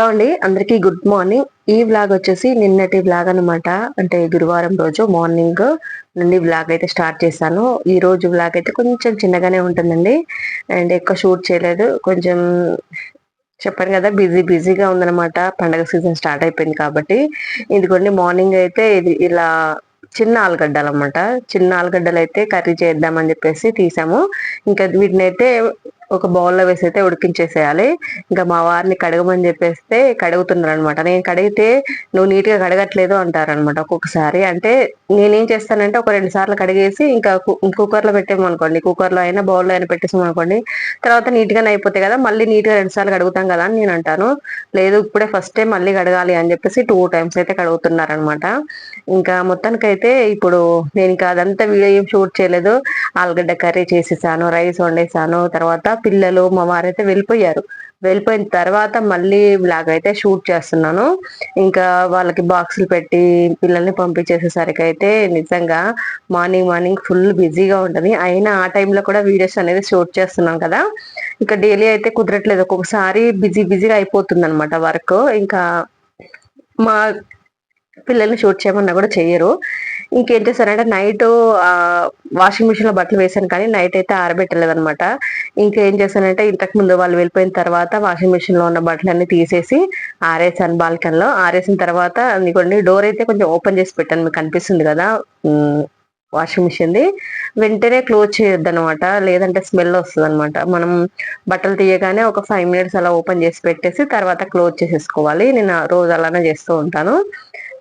Hello అండి అందరికీ good morning. ఈ బ్లాగ్ వచ్చేసి నిన్నటి బ్లాగ్ అనమాట అంటే గురువారం రోజు మార్నింగ్ నుండి బ్లాగ్ అయితే స్టార్ట్ చేశాను. ఈ రోజు బ్లాగ్ అయితే కొంచెం చిన్నగానే ఉంటుందండి. అండ్ ఎక్కువ షూట్ చేయలేదు. కొంచెం చెప్పాను కదా బిజీ బిజీగా ఉందన్నమాట. పండగ సీజన్ స్టార్ట్ అయిపోయింది కాబట్టి. ఇదిగోండి మార్నింగ్ అయితే ఇది ఇలా చిన్న ఆలుగడ్డలు అనమాట చిన్న ఆలుగడ్డలు అయితే కర్రీ చేద్దామని చెప్పేసి తీసాము. ఇంకా వీటిని అయితే ఒక బౌల్లో వేసి అయితే ఉడికించేసేయాలి. ఇంకా మా వారిని కడగమని చెప్పేస్తే కడుగుతున్నారు అనమాట నేను కడిగితే నువ్వు నీట్గా కడగట్లేదు అంటారు అనమాట ఒక్కొక్కసారి. అంటే నేనేం చేస్తానంటే ఒక రెండు సార్లు కడిగేసి ఇంకా కుక్కర్లో పెట్టామనుకోండి. కుక్కర్లో అయినా బౌల్లో అయినా పెట్టేసామనుకోండి. తర్వాత నీట్ గానే అయిపోతాయి కదా మళ్ళీ నీట్గా రెండు సార్లు కడుగుతాం కదా అని నేను అంటాను. లేదు ఇప్పుడే ఫస్ట్ టైం మళ్ళీ కడగాలి అని చెప్పేసి టూ టైమ్స్ అయితే కడుగుతున్నారు అనమాట ఇంకా మొత్తానికైతే ఇప్పుడు నేను ఇంకా అదంతా వీడియో ఏం షూట్ చేయలేదు. ఆలుగడ్డ కర్రీ చేసేసాను రైస్ వండేసాను తర్వాత పిల్లలు మా వారైతే వెళ్ళిపోయారు. వెళ్ళిపోయిన తర్వాత మళ్ళీ బ్లాగ్ అయితే షూట్ చేస్తున్నాను. ఇంకా వాళ్ళకి బాక్సులు పెట్టి పిల్లల్ని పంపించేసేసరికి అయితే నిజంగా మార్నింగ్ మార్నింగ్ ఫుల్ బిజీగా ఉంటుంది. అయినా ఆ టైంలో కూడా వీడియోస్ అనేది షూట్ చేస్తున్నాం కదా. ఇంకా డైలీ అయితే కుదరట్లేదు. ఒక్కొక్కసారి బిజీ బిజీగా అయిపోతుంది అనమాట వర్క్. ఇంకా మా పిల్లల్ని షూట్ చేయమన్నా కూడా చెయ్యరు. ఇంకేం చేశానంటే నైట్ వాషింగ్ మిషన్లో బట్టలు వేసాను కానీ నైట్ అయితే ఆరబెట్టలేదు అనమాట ఇంకేం చేశానంటే ఇంతకు ముందు వాళ్ళు వెళ్ళిపోయిన తర్వాత వాషింగ్ మిషన్లో ఉన్న బట్టలన్నీ తీసేసి ఆరేసాను బాల్కన్లో. ఆరేసిన తర్వాత కొన్ని డోర్ అయితే కొంచెం ఓపెన్ చేసి పెట్టాను మీకు కనిపిస్తుంది కదా వాషింగ్ మిషన్ది వెంటనే క్లోజ్ చేయొద్దు అనమాట లేదంటే స్మెల్ వస్తుంది అనమాట మనం బట్టలు తీయగానే ఒక ఫైవ్ మినిట్స్ అలా ఓపెన్ చేసి పెట్టేసి తర్వాత క్లోజ్ చేసేసుకోవాలి. నేను రోజు అలానే చేస్తూ ఉంటాను.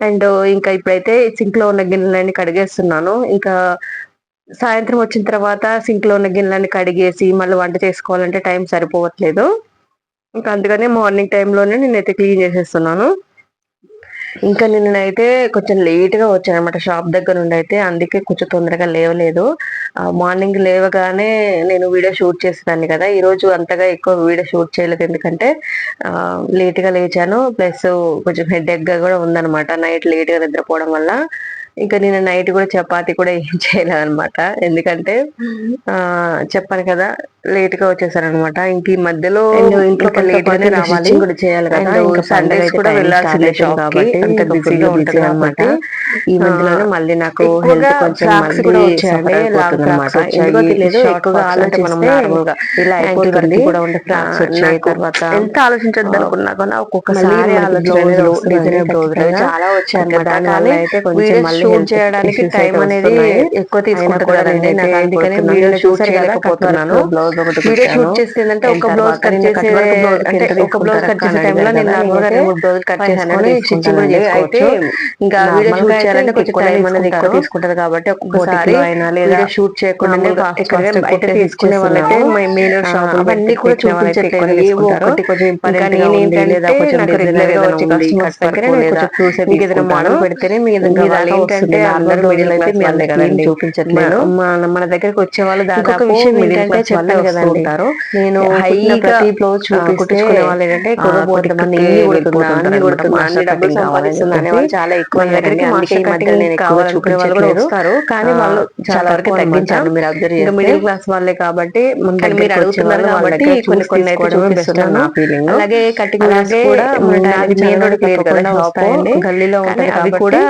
అండ్ ఇంకా ఇప్పుడైతే సింక్లో ఉన్న గిన్నెలన్నీ కడిగేస్తున్నాను. ఇంకా సాయంత్రం వచ్చిన తర్వాత సింక్లో ఉన్న గిన్నెలన్నీ కడిగేసి మళ్ళీ వంట చేసుకోవాలంటే టైం సరిపోవట్లేదు. ఇంకా అందుకనే మార్నింగ్ టైంలోనే నేనైతే క్లీన్ చేసేస్తున్నాను. ఇంకా నిన్నైతే కొంచెం లేట్గా వచ్చాను అనమాట షాప్ దగ్గర నుండి అయితే. అందుకే కొంచెం తొందరగా లేవలేదు. మార్నింగ్ లేవగానే నేను వీడియో షూట్ చేసేదాన్ని కదా. ఈ రోజు అంతగా ఎక్కువ వీడియో షూట్ చేయలేదు. ఎందుకంటే లేట్గా లేచాను. ప్లస్ కొంచెం హెడ్ ఎగ్గా కూడా ఉందనమాట నైట్ లేట్గా నిద్రపోవడం వల్ల. ఇంకా నేను నైట్ కూడా చపాతి కూడా ఏం చేయలేదు అనమాట ఎందుకంటే ఆ చెప్పాను కదా లేట్గా వచ్చేసారనమాట ఇంక ఈ మధ్యలో ఇంట్లో లేట్ గానే రావాలి. కూడా చేయాలి కదా. సండేస్ కూడా వెళ్ళాల్సిందే షాప్ కాబట్టి అంత బిజీగా ఉంటుంది అనమాట ఈ మధ్యలోనే మళ్ళీ నాకు హెల్త్ కొంచెం లాంగ్ ఎందుకో తెలియదు ఎక్కువగా ఇలా అయిపోతుంది కూడా ఉండే ఫ్రాక్స్ వచ్చాయి. తర్వాత ఎంత ఆలోచించద్దు అనుకున్నా కానీ ఒక్కొక్కసారి ఆలోచన చాలా వచ్చాయి కానీ అయితే కొంచెం షూట్ చేయడానికి టైం అనేది ఎక్కువ తీసుకుంటుంది అందుకని వీడియో షూట్ చేయలేకపోతున్నాను. వీడియో షూట్ చేసేదంటే ఒక బ్లౌజ్ కట్ చేసే అంటే ఒక బ్లౌజ్ కట్ చేసే టైంలో నేను గా మూడు బ్లౌజ్ కట్ చేసుకొని స్టిచ్చింగ్ కూడా అయితే ఇంకా వీడియో షూట్ చేయాలంటే కొంచెం టైం అనేది ఎక్కువ తీసుకుంటది కాబట్టి ఒక్కొక్కసారి లేదా షూట్ చేయకుండా బయట తీసుకునే వాళ్ళైతే మెయిన్ షాప్ అన్ని కూడా చూపించట్లేదు ఏవో ఒకటి కొంచెం ఇంపార్టెంట్గా ఉంది లేదా కొంచెం రెగ్యులర్గా వచ్చి కస్టమర్స్ దగ్గర లేదా చూసే మీకు ఏదైనా మోడల్ పెడితేనే మీ దగ్గర ఏంటంటే అందరూ మిడిల్ అయితే మీ అందరికీ చూపించట్లేదు. మన దగ్గరకు వచ్చే వాళ్ళు దాదాపు విషయం ఏంటంటే కదండి. నేను ప్రతి బ్లౌజ్ కుట్టించుకునే వాళ్ళు ఏంటంటే కొంతమంది అన్ని కొడుతుందా అన్ని డబ్బులు సంపాదిస్తుంది అనే వాళ్ళు చాలా ఎక్కువ వాళ్ళు కానీ వాళ్ళు చాలా వరకు తగ్గించారు. మీరు అబ్జర్వ్ చేస్తే మిడిల్ క్లాస్ వాళ్ళే కాబట్టి మీరు అడుగుతున్నారు కాబట్టి కొన్ని కొన్ని అయితే చూపిస్తున్నాను. నా ఫీలింగ్ అలాగే కటింగ్ కూడా మెయిన్ రోడ్ లేదు కదా షాప్ గల్లీలో ఉంటాయి అవి కూడా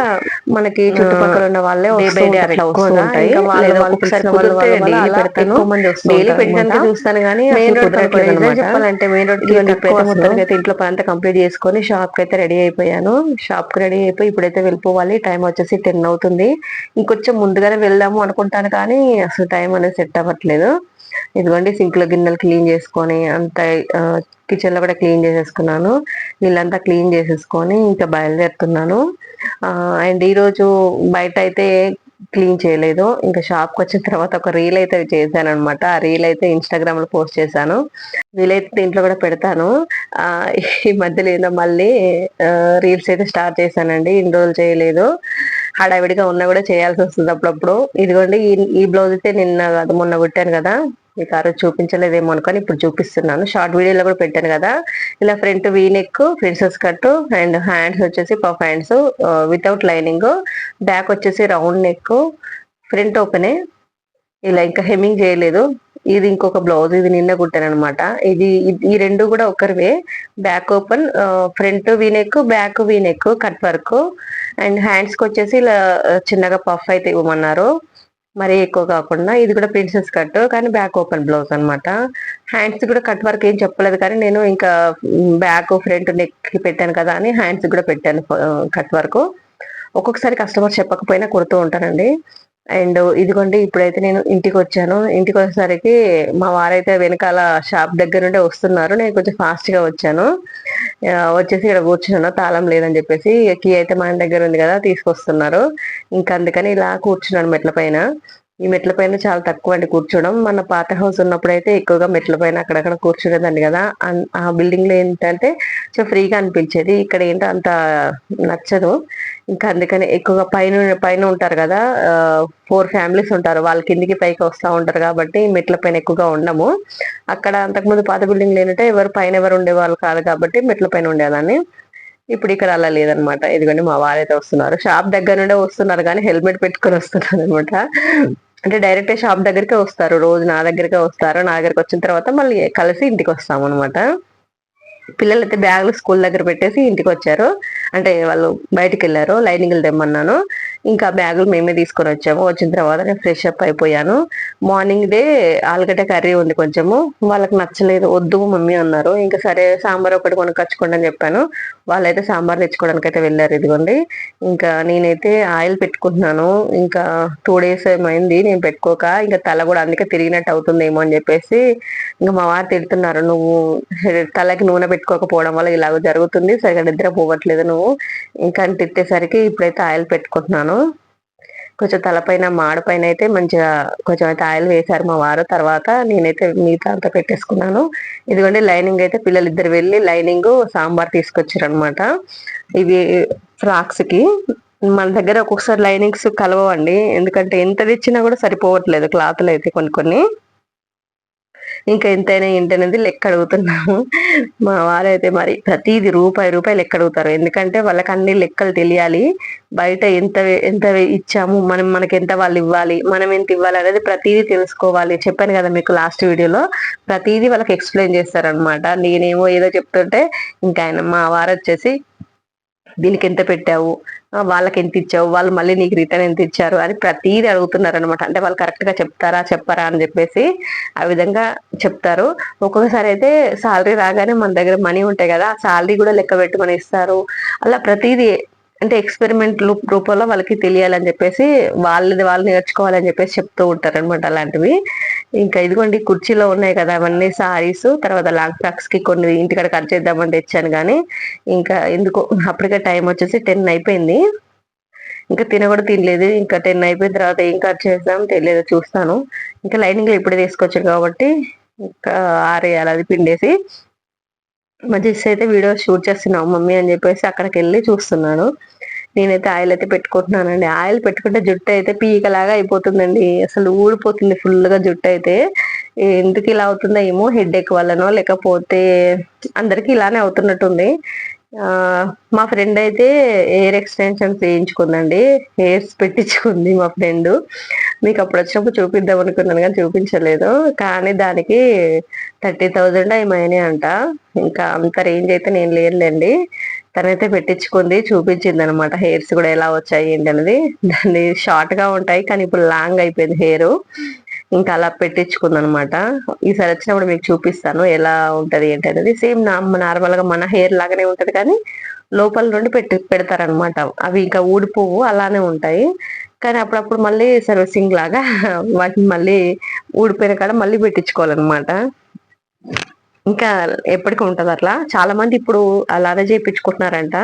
మనకి చుట్టుపక్కల ఉన్న వాళ్ళే వస్తూ ఉంటాయి. ఒకసారి కుదిరితే డైలీ పెడతాను. డైలీ చూస్తాను కానీ మెయిన్ రోడ్ చెప్పాలంటే మెయిన్ రోడ్ మొత్తానికి ఇంట్లో పని అంతా కంప్లీట్ చేసుకొని షాప్కి అయితే రెడీ అయిపోయాను. షాప్కి రెడీ అయిపోయి ఇప్పుడైతే వెళ్ళిపోవాలి. టైం వచ్చేసి టెన్ అవుతుంది. ఇంకొంచెం ముందుగానే వెళ్దాము అనుకుంటాను కానీ అసలు టైం అనేది సెట్ అవ్వట్లేదు. ఇదిగోండి సింక్లో గిన్నెలు క్లీన్ చేసుకొని అంత కిచెన్లో కూడా క్లీన్ చేసేసుకున్నాను. వీళ్ళంతా క్లీన్ చేసేసుకొని ఇంకా బయలుదేరుతున్నాను. అండ్ ఈరోజు బయట అయితే క్లీన్ చేయలేదు. ఇంకా షాప్కి వచ్చిన తర్వాత ఒక రీల్ అయితే చేశాను అనమాట ఆ రీల్ అయితే ఇన్స్టాగ్రామ్లో పోస్ట్ చేశాను. వీలైతే దీంట్లో కూడా పెడతాను. ఈ మధ్యలో ఏదో మళ్ళీ రీల్స్ అయితే స్టార్ట్ చేశానండి. ఇన్ని రోజులు చేయలేదు. హడావిడిగా ఉన్నా కూడా చేయాల్సి వస్తుంది అప్పుడప్పుడు. ఇదిగోండి ఈ బ్లౌజ్ అయితే నిన్న కాదు మొన్న కుట్టాను కదా. మీకు ఆ రోజు చూపించలేదేమో అనుకొని ఇప్పుడు చూపిస్తున్నాను. షార్ట్ వీడియోలో కూడా పెట్టాను కదా. ఇలా front V neck princess cut and hands వచ్చేసి puff hands without lining back వచ్చేసి రౌండ్ నెక్ ఫ్రంట్ ఓపెనే ఇలా ఇంకా హెమ్మింగ్ చేయలేదు. ఇది ఇంకొక బ్లౌజ్ ఇది నిన్న కుట్టాను అనమాట ఇది ఈ రెండు కూడా ఒకరివే. Back open front V neck back V neck cut work and హ్యాండ్స్కి వచ్చేసి ఇలా చిన్నగా పఫ్ అయితే ఇవ్వమన్నారు. మరీ ఎక్కువ కాకుండా ఇది కూడా ప్రిన్సెస్ కట్ కానీ బ్యాక్ ఓపెన్ బ్లౌజ్ అనమాట హ్యాండ్స్ కూడా కట్ వర్క్ ఏం చెప్పలేదు కానీ నేను ఇంకా బ్యాక్ ఫ్రంట్ నెక్ పెట్టాను కదా అని హ్యాండ్స్ కూడా పెట్టాను కట్ వర్క్ ఒక్కొక్కసారి కస్టమర్ చెప్పకపోయినా కుడుతూ ఉంటానండి అండ్ ఇదిగోండి ఇప్పుడైతే నేను ఇంటికి వచ్చాను ఇంటికి వచ్చేసరికి మా వారైతే వెనకాల షాప్ దగ్గర నుండే వస్తున్నారు. నేను కొంచెం ఫాస్ట్గా వచ్చాను. వచ్చేసి ఇక్కడ కూర్చున్నాను. తాళం లేదని చెప్పేసి కీ అయితే మన దగ్గర ఉంది కదా తీసుకొస్తున్నారు. ఇంకా అందుకని ఇలా కూర్చున్నాను మెట్ల పైన. ఈ మెట్ల పైన చాలా తక్కువ అండి కూర్చోవడం మన పాత హౌస్ ఉన్నప్పుడు అయితే ఎక్కువగా మెట్ల పైన అక్కడక్కడ కూర్చునేదండి కదా. ఆ బిల్డింగ్లో ఏంటంటే సో ఫ్రీగా అనిపించేది. ఇక్కడ ఏంటో అంత నచ్చదు. ఇంకా అందుకని ఎక్కువగా పైన పైన ఉంటారు కదా ఫోర్ ఫ్యామిలీస్ ఉంటారు. వాళ్ళ కిందికి పైకి వస్తూ ఉంటారు కాబట్టి మెట్ల పైన ఎక్కువగా ఉండము. అక్కడ అంతకుముందు పాత బిల్డింగ్ లేనంటే ఎవరు పైన ఎవరు ఉండేవాళ్ళు కాదు కాబట్టి మెట్ల పైన ఉండేదాన్ని. ఇప్పుడు ఇక్కడ అలా లేదనమాట. ఎందుకంటే మా వారైతే వస్తున్నారు. షాప్ దగ్గర నుండే వస్తున్నారు కానీ హెల్మెట్ పెట్టుకొని వస్తున్నారు అనమాట. అంటే డైరెక్ట్ షాప్ దగ్గరికే వస్తారు. రోజు నా దగ్గరికే వస్తారు. నా దగ్గరికి వచ్చిన తర్వాత మళ్ళీ కలిసి ఇంటికి వస్తాం అనమాట పిల్లలు అయితే బ్యాగులు స్కూల్ దగ్గర పెట్టేసి ఇంటికి వచ్చారు. అంటే వాళ్ళు బయటికి వెళ్ళారు. లైనింగ్లు తెమ్మన్నాను. ఇంకా బ్యాగులు మేమే తీసుకొని వచ్చాము. వచ్చిన తర్వాత నేను ఫ్రెష్ అప్ అయిపోయాను. మార్నింగ్ డే ఆలుగడ్డ కర్రీ ఉంది కొంచెము. వాళ్ళకి నచ్చలేదు. వద్దు మమ్మీ అన్నారు. ఇంకా సరే సాంబార్ ఒకటి కొనుక్కొచ్చుకోండి అని చెప్పాను. వాళ్ళైతే సాంబార్ తెచ్చుకోవడానికి అయితే వెళ్ళారు ఇదిగోండి. ఇంకా నేనైతే ఆయిల్ పెట్టుకుంటున్నాను. ఇంకా టూ డేస్ ఏమైంది నేను పెట్టుకోక ఇంకా తల కూడా అందుకే తిరిగినట్టు అవుతుందేమో అని చెప్పేసి ఇంకా మా వారు తిడుతున్నారు. నువ్వు తలకి నూనె పెట్టుకోకపోవడం వల్ల ఇలాగ జరుగుతుంది. సరిగా నిద్ర పోవట్లేదు నువ్వు. ఇంకా తిట్టేసరికి ఇప్పుడైతే ఆయిల్ పెట్టుకుంటున్నాను. కొంచెం తలపైన మాడపైన అయితే మంచిగా కొంచెం అయితే ఆయిల్ వేశారు మా వారు. తర్వాత నేనైతే మిగతా అంతా పెట్టేసుకున్నాను. ఇదిగోండి లైనింగ్ అయితే పిల్లలు ఇద్దరు వెళ్ళి లైనింగ్ సాంబార్ తీసుకొచ్చారు అనమాట ఇవి ఫ్రాక్స్కి మన దగ్గర ఒక్కొక్కసారి లైనింగ్స్ కలవండి ఎందుకంటే ఎంత తెచ్చినా కూడా సరిపోవట్లేదు క్లాత్లు అయితే కొన్ని కొన్ని. ఇంకా ఎంతైనా ఏంటనేది లెక్క అడుగుతున్నాము మా వారైతే మరి ప్రతిది రూపాయి రూపాయి లెక్క అడుగుతారు ఎందుకంటే వాళ్ళకి అన్ని లెక్కలు తెలియాలి. బయట ఎంత ఎంత ఇచ్చాము మనం మనకి ఎంత వాళ్ళు ఇవ్వాలి మనం ఎంత ఇవ్వాలి అనేది ప్రతిదీ తెలుసుకోవాలి. చెప్పాను కదా మీకు లాస్ట్ వీడియోలో. ప్రతిదీ వాళ్ళకి ఎక్స్ప్లెయిన్ చేస్తారనమాట నేనేమో ఏదో చెప్తుంటే ఇంకా ఆయన మా వారు వచ్చేసి దీనికి ఎంత పెట్టావు? వాళ్ళకి ఎంత ఇచ్చావు? వాళ్ళు మళ్ళీ నీకు రిటర్న్ ఎంత ఇచ్చారు? అని ప్రతిదీ అడుగుతున్నారు అనమాట అంటే వాళ్ళు కరెక్ట్గా చెప్తారా చెప్పరా అని చెప్పేసి ఆ విధంగా చెప్తారు. ఒక్కొక్కసారి అయితే సాలరీ రాగానే మన దగ్గర మనీ ఉంటాయి కదా సాలరీ కూడా లెక్క పెట్టుకొని ఇస్తారు. అలా ప్రతిదీ అంటే ఎక్స్పెరిమెంట్ రూపంలో వాళ్ళకి తెలియాలని చెప్పేసి వాళ్ళది వాళ్ళు నేర్చుకోవాలని చెప్పేసి చెప్తూ ఉంటారు అనమాట అలాంటివి. ఇంకా ఇదిగోండి కుర్చీలో ఉన్నాయి కదా అవన్నీ సారీస్ తర్వాత లాంగ్ ఫ్రాక్స్కి కొన్ని ఇంటికాడ కట్ చేద్దామని తెచ్చాను కానీ ఇంకా ఎందుకో అప్పటికే టైం వచ్చేసి టెన్ అయిపోయింది. ఇంకా తినకూడదు తినలేదు. ఇంకా టెన్ అయిపోయిన తర్వాత ఏం కట్ చేద్దాం తెలియదు చూస్తాను. ఇంకా లైనింగ్లో ఇప్పుడే తీసుకొచ్చాను కాబట్టి ఇంకా ఆరేయాలి అది పిండేసి. మంచి అయితే వీడియో షూట్ చేస్తున్నావు మమ్మీ అని చెప్పేసి అక్కడికి వెళ్ళి చూస్తున్నాను. నేనైతే ఆయిల్ అయితే పెట్టుకుంటున్నానండి. ఆయిల్ పెట్టుకుంటే జుట్టు అయితే పీకలాగా అయిపోతుందండి. అసలు ఊడిపోతుంది ఫుల్గా జుట్టు అయితే. ఎందుకు ఇలా అవుతుందో ఏమో హెడ్ ఎక్ వల్లనో లేకపోతే అందరికి ఇలానే అవుతున్నట్టుంది. మా ఫ్రెండ్ అయితే హెయిర్ ఎక్స్టెన్షన్స్ వేయించుకుందండి హెయిర్స్ పెట్టించుకుంది మా ఫ్రెండ్. మీకు అప్పుడు వచ్చినప్పుడు చూపిద్దాం అనుకున్నాను కానీ చూపించలేదు. కానీ దానికి థర్టీ థౌజండ్ ఏమైనా అంట. ఇంకా అంత రేంజ్ అయితే నేను లేనులేండి. తనైతే పెట్టించుకుంది చూపించింది అనమాట హెయిర్స్ కూడా ఎలా వచ్చాయి ఏంటి అనేది దాన్ని షార్ట్గా ఉంటాయి కానీ ఇప్పుడు లాంగ్ అయిపోయింది హెయిర్. ఇంకా అలా పెట్టించుకుంది అనమాట ఈసారి వచ్చినప్పుడు మీకు చూపిస్తాను ఎలా ఉంటది ఏంటి అనేది సేమ్ నార్మల్గా మన హెయిర్ లాగానే ఉంటది కానీ లోపల నుండి పెట్టి పెడతారనమాట. అవి ఇంకా ఊడిపోవు అలానే ఉంటాయి. కానీ అప్పుడప్పుడు మళ్ళీ సర్వీసింగ్ లాగా వాటిని మళ్ళీ ఊడిపోయిన కాడ మళ్ళీ పెట్టించుకోవాలన్నమాట ఇంకా ఎప్పటికీ ఉంటుంది అట్లా. చాలా మంది ఇప్పుడు అలానే చేయించుకుంటున్నారంట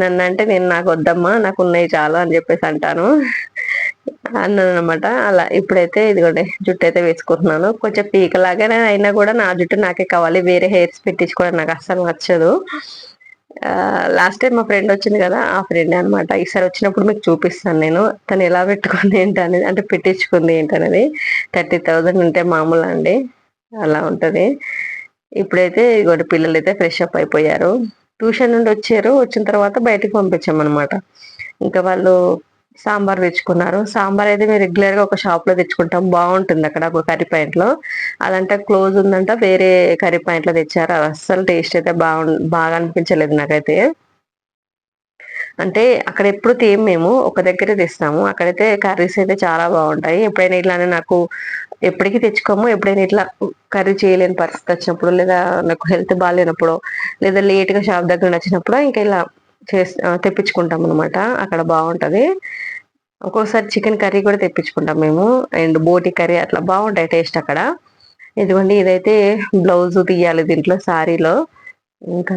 నన్ను అంటే నేను నాకు వద్దమ్మా నాకు ఉన్నాయి చాలా అని చెప్పేసి అంటాను. అన్నాను అనమాట అలా ఇప్పుడైతే ఇదిగోండి జుట్టు అయితే వేసుకుంటున్నాను. కొంచెం పీకలాగానే అయినా కూడా నా జుట్టు నాకే కావాలి. వేరే హెయిర్స్ పెట్టించుకోవడం నాకు అస్సలు నచ్చదు. లాస్ట్ టైం మా ఫ్రెండ్ వచ్చింది కదా ఆ ఫ్రెండ్ అనమాట ఈసారి వచ్చినప్పుడు మీకు చూపిస్తాను నేను. తను ఎలా పెట్టుకుంది ఏంటనేది అంటే పెట్టించుకుంది ఏంటనేది థర్టీ థౌజండ్ ఉంటే మామూలు అండి. అలా ఉంటుంది. ఇప్పుడైతే ఇగోటి పిల్లలు అయితే ఫ్రెష్ అప్ అయిపోయారు. ట్యూషన్ నుండి వచ్చారు వచ్చిన తర్వాత బయటకు పంపించామన్నమాట. ఇంకా వాళ్ళు సాంబార్ తెచ్చుకున్నారు. సాంబార్ అయితే మేము రెగ్యులర్గా ఒక షాప్లో తెచ్చుకుంటాం. బాగుంటుంది అక్కడ ఒక కర్రీ పాయింట్లో అదంటే క్లోజ్ ఉందంట వేరే కర్రీ పాయింట్లో తెచ్చారు. అది అస్సలు టేస్ట్ అయితే బాగు బాగా అనిపించలేదు నాకైతే. అంటే అక్కడ ఎప్పుడు తేం మేము ఒక దగ్గరే తెస్తాము. అక్కడైతే కర్రీస్ అయితే చాలా బాగుంటాయి. ఎప్పుడైనా ఇట్లానే నాకు ఎప్పటికీ తెచ్చుకోము ఎప్పుడైనా ఇట్లా కర్రీ చేయలేని పరిస్థితి వచ్చినప్పుడు లేదా నాకు హెల్త్ బాగాలేనప్పుడు లేదా లేట్గా షాప్ దగ్గర నచ్చినప్పుడు ఇంకా ఇలా చేసి తెప్పించుకుంటాం అనమాట అక్కడ బాగుంటది. ఒక్కోసారి చికెన్ కర్రీ కూడా తెప్పించుకుంటాం మేము. అండ్ బోటి కర్రీ అట్లా బాగుంటాయి టేస్ట్ అక్కడ. ఇదిగోండి ఇదైతే బ్లౌజ్ తీయాలి దీంట్లో శారీలో ఇంకా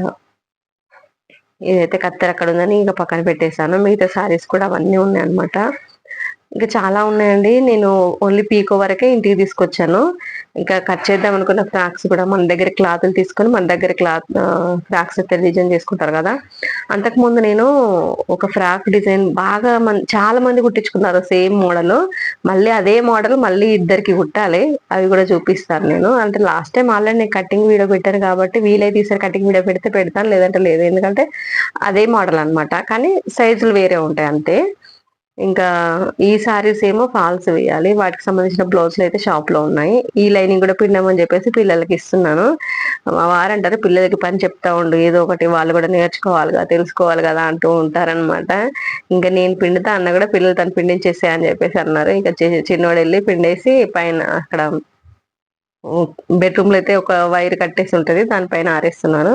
ఇదైతే కత్తెర అక్కడ ఉందని ఇంకా పక్కన పెట్టేశాను. మిగతా శారీస్ కూడా అవన్నీ ఉన్నాయి అనమాట ఇంకా చాలా ఉన్నాయండి. నేను ఓన్లీ పీకో వరకే ఇంటికి తీసుకొచ్చాను. ఇంకా కట్ చేద్దాం అనుకున్న ఫ్రాక్స్ కూడా మన దగ్గర క్లాత్లు తీసుకొని మన దగ్గర క్లాత్ ఫ్రాక్స్ అయితే డిజైన్ చేసుకుంటారు కదా. అంతకుముందు నేను ఒక ఫ్రాక్ డిజైన్ బాగా చాలా మంది కుట్టించుకున్నారు సేమ్ మోడల్ మళ్ళీ అదే మోడల్ మళ్ళీ ఇద్దరికి కుట్టాలి. అవి కూడా చూపిస్తాను నేను. అంటే లాస్ట్ టైం ఆల్రెడీ నేను కటింగ్ వీడియో పెట్టాను కాబట్టి వీలైతే ఈసారి కటింగ్ వీడియో పెడితే పెడతాను. లేదంటే లేదు. ఎందుకంటే అదే మోడల్ అనమాట కానీ సైజులు వేరే ఉంటాయి అంతే. ఇంకా ఈ సారీస్ ఏమో ఫాల్స్ వేయాలి. వాటికి సంబంధించిన బ్లౌజ్లు అయితే షాప్లో ఉన్నాయి. ఈ లైనింగ్ కూడా పిండమని చెప్పేసి పిల్లలకి ఇస్తున్నాను. వారంటారు పిల్లలకి పని చెప్తా ఉండు. ఏదో ఒకటి వాళ్ళు కూడా నేర్చుకోవాలి కదా తెలుసుకోవాలి కదా అంటూ ఉంటారనమాట ఇంకా నేను పిండితే అన్న కూడా పిల్లలు తను పిండించేసే అని చెప్పేసి అన్నారు. ఇంకా చిన్నవాడు వెళ్ళి పిండేసి పైన అక్కడ బెడ్రూమ్లో అయితే ఒక వైర్ కట్టేసి ఉంటుంది. దానిపైన ఆరేస్తున్నాను.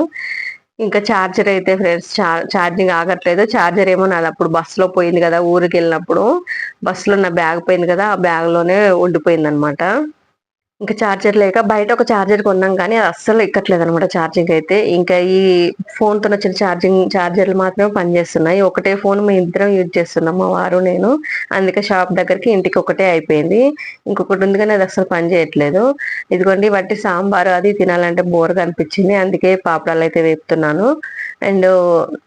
ఇంకా ఛార్జర్ అయితే ఫ్రెండ్స్ ఛార్జింగ్ ఆగట్లేదు. ఛార్జర్ ఏమో నాది అప్పుడు బస్సులో పోయింది కదా ఊరికి వెళ్ళినప్పుడు బస్సులో నా బ్యాగ్ పోయింది కదా ఆ బ్యాగ్లోనే ఉండిపోయింది అనమాట ఇంకా ఛార్జర్ లేక బయట ఒక ఛార్జర్ కొన్నాం కానీ అది అస్సలు ఎక్కట్లేదు అనమాట ఛార్జింగ్ అయితే. ఇంకా ఈ ఫోన్తో వచ్చిన ఛార్జింగ్ ఛార్జర్లు మాత్రమే పనిచేస్తున్నాయి. ఒకటే ఫోన్ మేము ఇద్దరం యూజ్ చేస్తున్నాం మా వారు నేను. అందుకే షాప్ దగ్గరికి ఇంటికి ఒకటే అయిపోయింది. ఇంకొకటి ఉంది కానీ అది అస్సలు పని చేయట్లేదు. ఇదిగోండి వాటి సాంబారు అది తినాలంటే బోర్గా అనిపించింది. అందుకే పాపడాలు అయితే వేపుతున్నాను. అండ్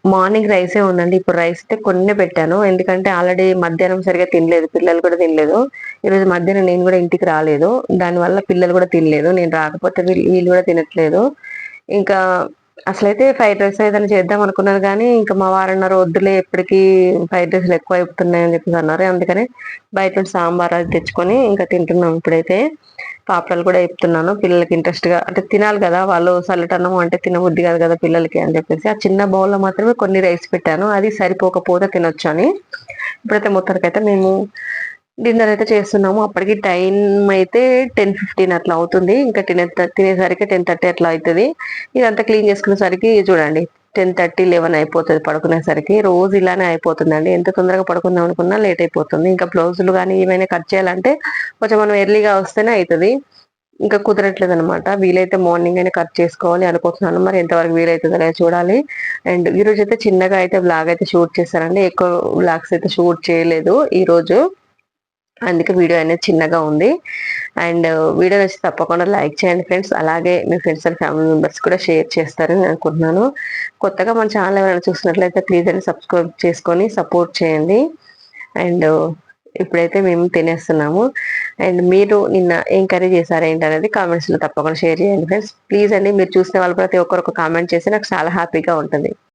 మార్నింగ్ రైసే ఉందండి. ఇప్పుడు రైస్ అయితే కొన్ని పెట్టాను. ఎందుకంటే ఆల్రెడీ మధ్యాహ్నం సరిగా తినలేదు. పిల్లలు కూడా తినలేదు. ఈరోజు మధ్యాహ్నం నేను కూడా ఇంటికి రాలేదు. దానివల్ల పిల్లలు కూడా తినలేదు. నేను రాకపోతే వీళ్ళు కూడా తినట్లేదు. ఇంకా అసలైతే ఫ్రైడ్ రైస్ ఏదైనా చేద్దాం అనుకున్నారు కానీ ఇంకా మా వారు అన్నారు వద్దులే ఎప్పటికీ ఫ్రైడ్ రైస్లు ఎక్కువ ఎప్పుతున్నాయి అని చెప్పేసి అన్నారు. అందుకని బయట సాంబార్ అది తెచ్చుకొని ఇంకా తింటున్నాం ఇప్పుడైతే. పాపడాలు కూడా చెప్తున్నాను పిల్లలకి ఇంట్రెస్ట్గా అంటే తినాలి కదా వాళ్ళు చల్లటన్నం అంటే తినబుద్ది కాదు కదా పిల్లలకి అని చెప్పేసి ఆ చిన్న బౌల్లో మాత్రమే కొన్ని రైస్ పెట్టాను. అది సరిపోకపోతే తినొచ్చు అని ఇప్పుడైతే మొత్తానికైతే మేము డిన్నర్ అయితే చేస్తున్నాము. అప్పటికి టైం అయితే టెన్ ఫిఫ్టీన్ అట్లా అవుతుంది. ఇంకా తినే తినేసరికి టెన్ థర్టీ అట్లా అవుతుంది. ఇదంతా క్లీన్ చేసుకునేసరికి చూడండి టెన్ థర్టీ లెవెన్ అయిపోతుంది పడుకునేసరికి. రోజు ఇలానే అయిపోతుందండి. ఎంత తొందరగా పడుకుందాం అనుకున్నా లేట్ అయిపోతుంది. ఇంకా బ్లౌజులు కానీ ఏమైనా కట్ చేయాలంటే కొంచెం మనం ఎర్లీగా వస్తేనే అవుతుంది ఇంకా కుదరట్లేదు అనమాట వీలైతే మార్నింగ్ అయినా కట్ చేసుకోవాలి అనుకుంటున్నాను. మరి ఎంతవరకు వీలైతుందో లేదా చూడాలి. అండ్ ఈరోజు అయితే చిన్నగా అయితే బ్లాగ్ అయితే షూట్ చేశానండి. ఎక్కువ బ్లాగ్స్ అయితే షూట్ చేయలేదు ఈరోజు. అందుకే వీడియో అనేది చిన్నగా ఉంది. అండ్ వీడియో వచ్చి తప్పకుండా లైక్ చేయండి ఫ్రెండ్స్. అలాగే మీ ఫ్రెండ్స్ అండ్ ఫ్యామిలీ మెంబర్స్ కూడా షేర్ చేస్తారని అనుకుంటున్నాను. కొత్తగా మన ఛానల్ ఎవరైనా చూసినట్లయితే ప్లీజ్ అని సబ్స్క్రైబ్ చేసుకొని సపోర్ట్ చేయండి. అండ్ ఇప్పుడైతే మేము తినేస్తున్నాము. అండ్ మీరు నిన్న ఏం కర్రీ చేశారు ఏంటి అనేది కామెంట్స్లో తప్పకుండా షేర్ చేయండి ఫ్రెండ్స్. ప్లీజ్ అండి మీరు చూసిన వాళ్ళు ప్రతి ఒక్కరు కామెంట్ చేసి నాకు చాలా హ్యాపీగా ఉంటుంది.